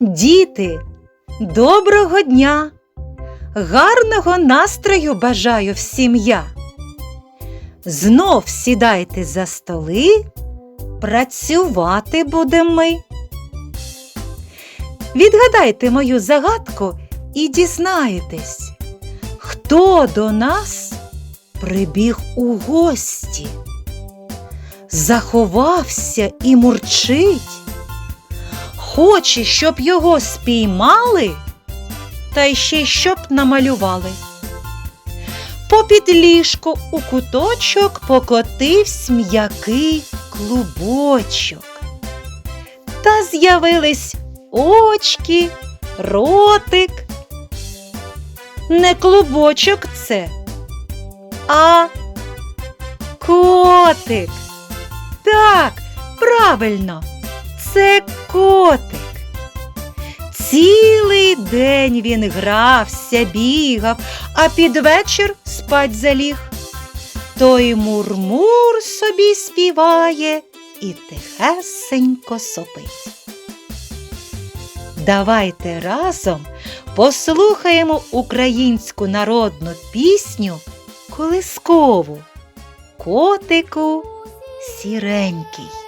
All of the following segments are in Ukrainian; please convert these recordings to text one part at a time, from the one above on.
Діти, доброго дня! Гарного настрою бажаю всім я. Знов сідайте за столи, працювати будемо ми. Відгадайте мою загадку і дізнаєтесь, хто до нас прибіг у гості, заховався і мурчить. Хоче, щоб його спіймали, та ще щоб намалювали. Попід ліжко у куточок покотився м'який клубочок. Та з'явились очки, ротик. Не клубочок це, а котик. Так, правильно, це котик. Цілий день він грався, бігав, а під вечір спать заліг. Той мурмур собі співає і тихесенько сопить. Давайте разом послухаємо українську народну пісню Колискову Котику сіренький.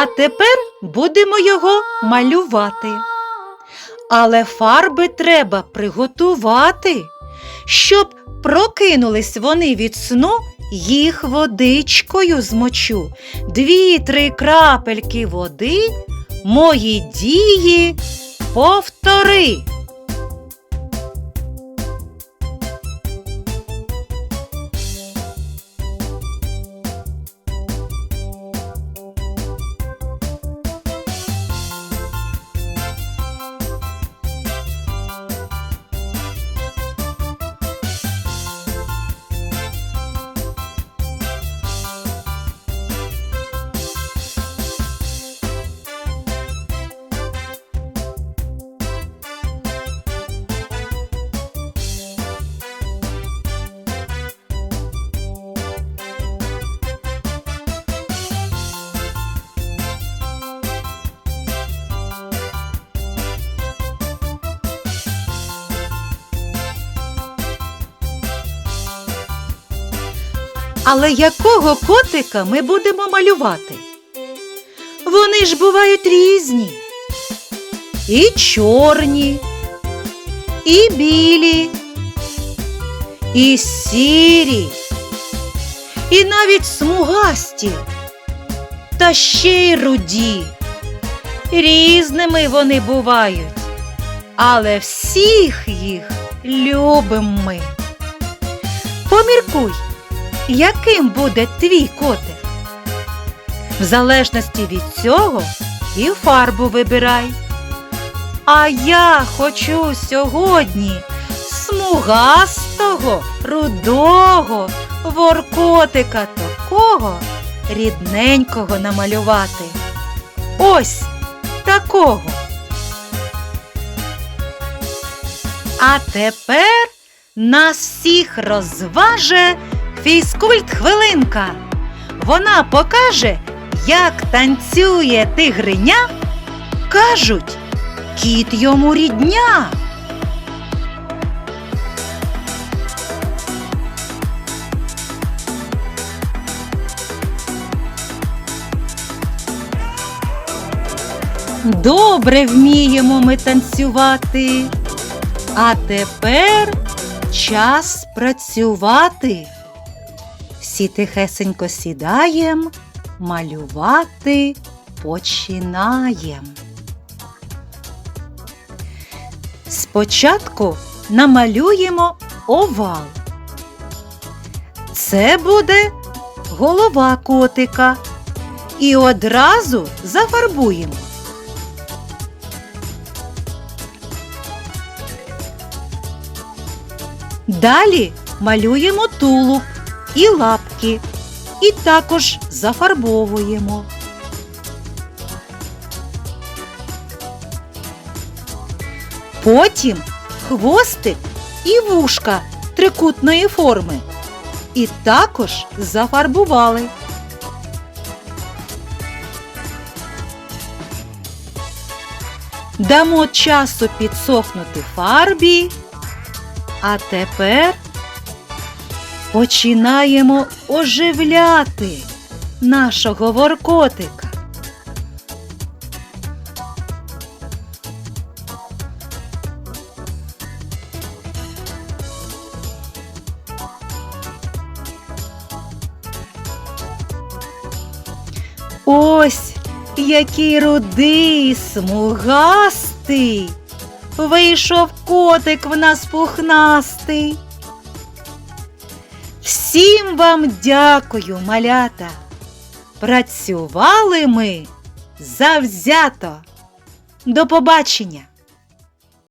А тепер будемо його малювати. Але фарби треба приготувати, щоб прокинулись вони від сну, їх водичкою змочу. Дві-три крапельки води, мої дії повтори. Але якого котика ми будемо малювати? Вони ж бувають різні. І чорні, і білі, і сірі, і навіть смугасті, та ще й руді. Різними вони бувають, але всіх їх любимо ми. Поміркуй, яким буде твій котик? В залежності від цього і фарбу вибирай. А я хочу сьогодні смугастого, рудого, воркотика такого рідненького намалювати. Ось такого. А тепер нас всіх розваже фізкульт хвилинка. Вона покаже, як танцює тигриня. Кажуть, кіт йому рідня. Добре вміємо ми танцювати. А тепер час працювати. Всі тихесенько сідаєм малювати починаємо. Спочатку намалюємо овал. Це буде голова котика. І одразу зафарбуємо. Далі малюємо тулуб і лапки і також зафарбовуємо. Потім хвостик і вушка трикутної форми. І також зафарбували. Дамо часу підсохнути фарбі. А тепер починаємо оживляти нашого воркотика. Ось який рудий, смугастий. Вийшов котик в нас пухнастий. Всім вам дякую, малята. Працювали ми завзято. До побачення!